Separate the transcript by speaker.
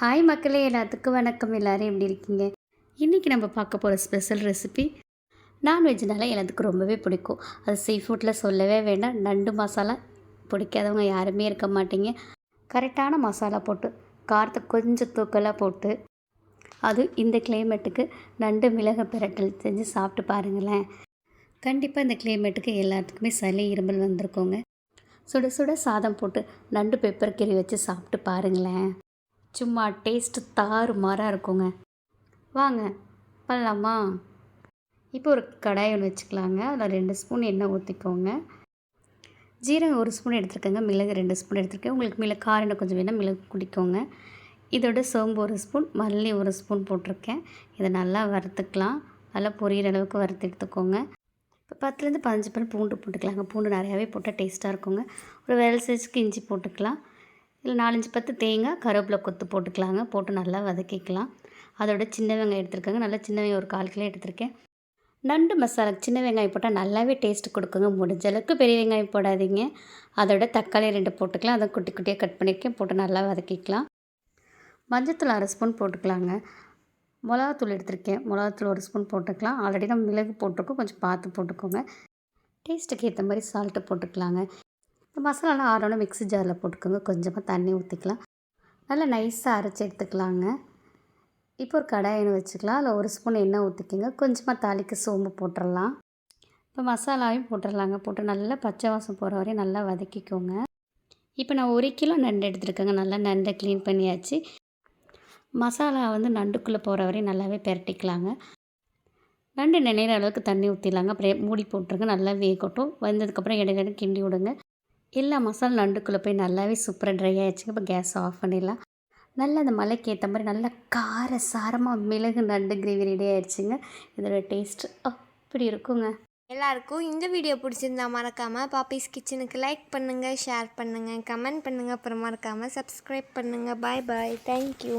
Speaker 1: Hi மக்களே எல்லாத்துக்கும் வணக்கம். எல்லோரும் எப்படி இருக்கீங்க? இன்றைக்கி நம்ம பார்க்க போகிற ஸ்பெஷல் ரெசிபி நான்வெஜ்னால எனக்கு ரொம்பவே பிடிக்கும். அது சீ ஃபுட்டில் சொல்லவே வேண்டாம். நண்டு மசாலா பிடிக்காதவங்க யாருமே இருக்க மாட்டீங்க. கரெக்டான மசாலா போட்டு காரத்தை கொஞ்சம் தூக்கலாக போட்டு அது இந்த கிளைமேட்டுக்கு நண்டு மிளகு பிரட்டல் செஞ்சு சாப்பிட்டு பாருங்களேன். கண்டிப்பாக இந்த கிளைமேட்டுக்கு எல்லாத்துக்குமே சளி இருமல் வந்திருக்கோங்க. சுட சுட சாதம் போட்டு நண்டு பெப்பர் கறி வச்சு சாப்பிட்டு பாருங்களேன். சும்மா டேஸ்ட்டு தாறு மாறாக இருக்குங்க. வாங்க பண்ணலாமா? இப்போ ஒரு கடாய் ஒன்று வச்சுக்கலாங்க. அதில் ரெண்டு ஸ்பூன் எண்ணெய் ஊற்றிக்கோங்க ஜீரகம் ஒரு ஸ்பூன் எடுத்துருக்கேங்க. மிளகு ரெண்டு ஸ்பூன் எடுத்துருக்கேன். உங்களுக்கு மிளகு காரம் கொஞ்சம் வேணால் மிளகு குடிக்கோங்க. இதோட சோம்பு ஒரு ஸ்பூன் மல்லி ஒரு ஸ்பூன் போட்டிருக்கேன். இதை நல்லா வறுத்துக்கலாம். நல்லா பொரியிற அளவுக்கு வறுத்து எடுத்துக்கோங்க. இப்போ பத்துலேருந்து பதினஞ்சு பேர் பூண்டு போட்டுக்கலாங்க. பூண்டு நிறையாவே போட்டால் டேஸ்ட்டாக இருக்குங்க. ஒரு வேலை சைஸ்க்கு இஞ்சி போட்டுக்கலாம். இல்லை நாலஞ்சு பத்து தேங்காய் கருவேப்பிலை கொத்து போட்டுக்கலாங்க. போட்டு நல்லா வதக்கிக்கலாம். அதோட சின்ன வெங்காயம் எடுத்துருக்கேங்க. நல்லா சின்ன வெங்காயம் ஒரு கால் கிலோ எடுத்திருக்கேன். நண்டு மசாலா சின்ன வெங்காயம் போட்டால் நல்லாவே டேஸ்ட் கொடுக்குங்க. முடிஞ்ச அளவுக்கு பெரிய வெங்காயம் போடாதீங்க. அதோட தக்காளி ரெண்டு போட்டுக்கலாம். அதை குட்டி குட்டியாக கட் பண்ணியிருக்கேன். போட்டு நல்லா வதக்கிக்கலாம். மஞ்சத்தூள் அரை ஸ்பூன் போட்டுக்கலாங்க. மிளகாத்தூள் எடுத்திருக்கேன். மிளகாத்தூள் ஒரு ஸ்பூன் போட்டுக்கலாம். ஆல்ரெடி நம்ம மிளகு போட்டிருக்கோம். கொஞ்சம் பார்த்து போட்டுக்கோங்க. டேஸ்ட்டுக்கு ஏற்ற மாதிரி சால்ட்டு போட்டுக்கலாங்க. இந்த மசாலாலாம் ஆறோட மிக்ஸி ஜாரில் போட்டுக்கோங்க. கொஞ்சமாக தண்ணி ஊற்றிக்கலாம் நல்லா நைஸாக அரைச்சி எடுத்துக்கலாங்க. இப்போ ஒரு கடாய் வச்சுக்கலாம். அதில் ஒரு ஸ்பூன் எண்ணெய் ஊற்றிக்கோங்க கொஞ்சமாக தாளிக்கு சோம்பு போட்டுடலாம். இப்போ மசாலாவையும் போட்டுடலாங்க. போட்டு நல்லா பச்சை வாசம் போகிற வரையும் நல்லா வதக்கிக்கோங்க. இப்போ நான் ஒரு கிலோ நண்டு எடுத்துருக்கேங்க. நல்லா நண்டை க்ளீன் பண்ணியாச்சு. மசாலா வந்து நண்டுக்குள்ளே போகிற வரையும் நல்லாவே பெரட்டிக்கலாங்க. நண்டு நினைகிற அளவுக்கு தண்ணி ஊற்றிடலாங்க அப்படியே மூடி போட்டுருங்க. நல்லா வேகட்டும். வந்ததுக்கப்புறம் இடையிட கிண்டி விடுங்க. எல்லா மசாலா நண்டுக்குள்ளே போய் நல்லாவே சூப்பராக ட்ரை ஆகிடுச்சுங்க இப்போ கேஸ் ஆஃப் பண்ணிடலாம். நல்லா அந்த மலைக்கு ஏற்ற மாதிரி நல்லா கார சாரமாக மிளகு நண்டு கிரேவி ரெடி ஆகிடுச்சுங்க இதோட டேஸ்ட்டு அப்படி இருக்குங்க.
Speaker 2: எல்லாருக்கும் இந்த வீடியோ பிடிச்சிருந்தா மறக்காமல் பாப்பீஸ் கிச்சனுக்கு லைக் பண்ணுங்கள் ஷேர் பண்ணுங்கள் கமெண்ட் பண்ணுங்கள் அப்புறம் மறக்காமல் சப்ஸ்கிரைப் பண்ணுங்கள் பாய் பாய் தேங்க்யூ